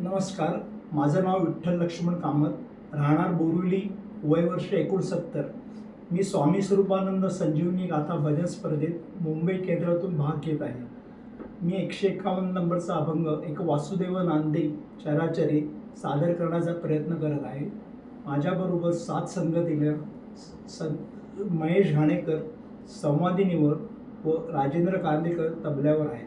नमस्कार माझं नाव विठ्ठल लक्ष्मण कामत राहणार बोरुली वय वर्ष एकोणसत्तर. मी स्वामी स्वरूपानंद संजीवनी गाथा भजन स्पर्धेत मुंबई केंद्रातून भाग घेत आहे. मी एकशे एकावन्न नंबरचा अभंग एक वासुदेव नांदे चराचरे सादर करण्याचा प्रयत्न करत आहे. माझ्याबरोबर सात संगतीला स महेश घाणेकर संवादिनीवर व राजेंद्र कांदेकर तबल्यावर आहेत.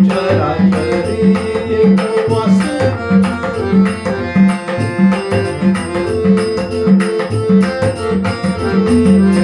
Thank you.